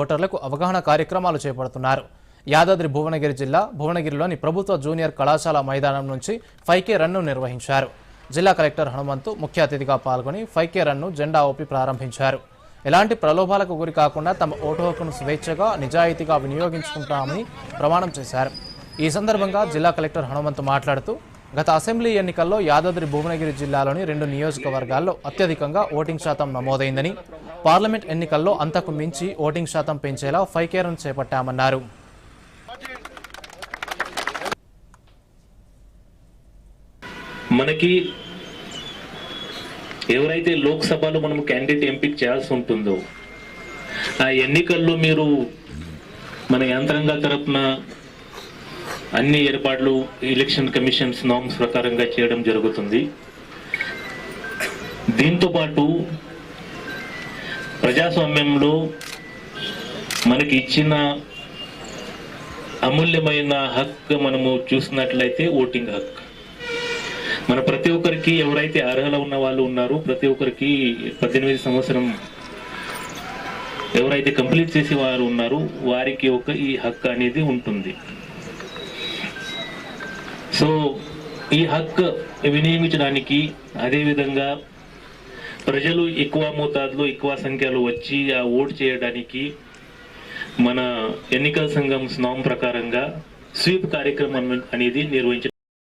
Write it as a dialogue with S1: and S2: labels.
S1: ఓటర్లకు అవగాహన కార్యక్రమాలు చేపడుతున్నారు. యాదాద్రి భువనగిరి జిల్లా భువనగిరిలోని ప్రభుత్వ జూనియర్ కళాశాల మైదానం నుంచి ఫైకే రన్ను నిర్వహించారు. జిల్లా కలెక్టర్ హనుమంతు ముఖ్య అతిథిగా పాల్గొని ఫైకే రన్ను జెండా ఊపి ప్రారంభించారు. ఎలాంటి ప్రలోభాలకు గురి కాకుండా తమ ఓటు హక్కును స్వేచ్ఛగా నిజాయితీగా వినియోగించుకుంటామని ప్రమాణం చేశారు. ఈ సందర్భంగా జిల్లా కలెక్టర్ హనుమంతు మాట్లాడుతూ గత అసెంబ్లీ ఎన్నికల్లో యాదాద్రి భువనగిరి జిల్లాలోని రెండు నియోజకవర్గాల్లో అత్యధికంగా ఓటింగ్ శాతం నమోదైందని పార్లమెంట్ ఎన్నికల్లో అంతకు మించి ఓటింగ్ శాతం పెంచేలా ఫైకేరన్ చేపట్టామన్నారు.
S2: మనకి ఎవరైతే లోక్సభలో మనం క్యాండిడేట్ ఎంపిక చేయాల్సి ఉంటుందో ఆ ఎన్నికల్లో మీరు మన యంత్రాంగ తరపున అన్ని ఏర్పాట్లు ఎలక్షన్ కమిషన్స్ నామ్స్ ప్రకారంగా చేయడం జరుగుతుంది. దీంతో పాటు ప్రజాస్వామ్యంలో మనకి ఇచ్చిన అమూల్యమైన హక్కు మనము చూసినట్లయితే ఓటింగ్ హక్కు. మన ప్రతి ఒక్కరికి ఎవరైతే అర్హత ఉన్న వాళ్ళు ఉన్నారో ప్రతి ఒక్కరికి పద్దెనిమిది సంవత్సరం ఎవరైతే కంప్లీట్ చేసే వారు ఉన్నారో వారికి ఒక ఈ హక్కు అనేది ఉంటుంది. సో ఈ హక్కు వినియోగించడానికి అదేవిధంగా ప్రజలు ఎక్కువ మోతాదులో ఎక్కువ సంఖ్యలో వచ్చి ఆ ఓటు చేయడానికి మన ఎన్నికల సంఘం స్నాం ప్రకారంగా స్వీప్ కార్యక్రమం అనేది నిర్వహించడం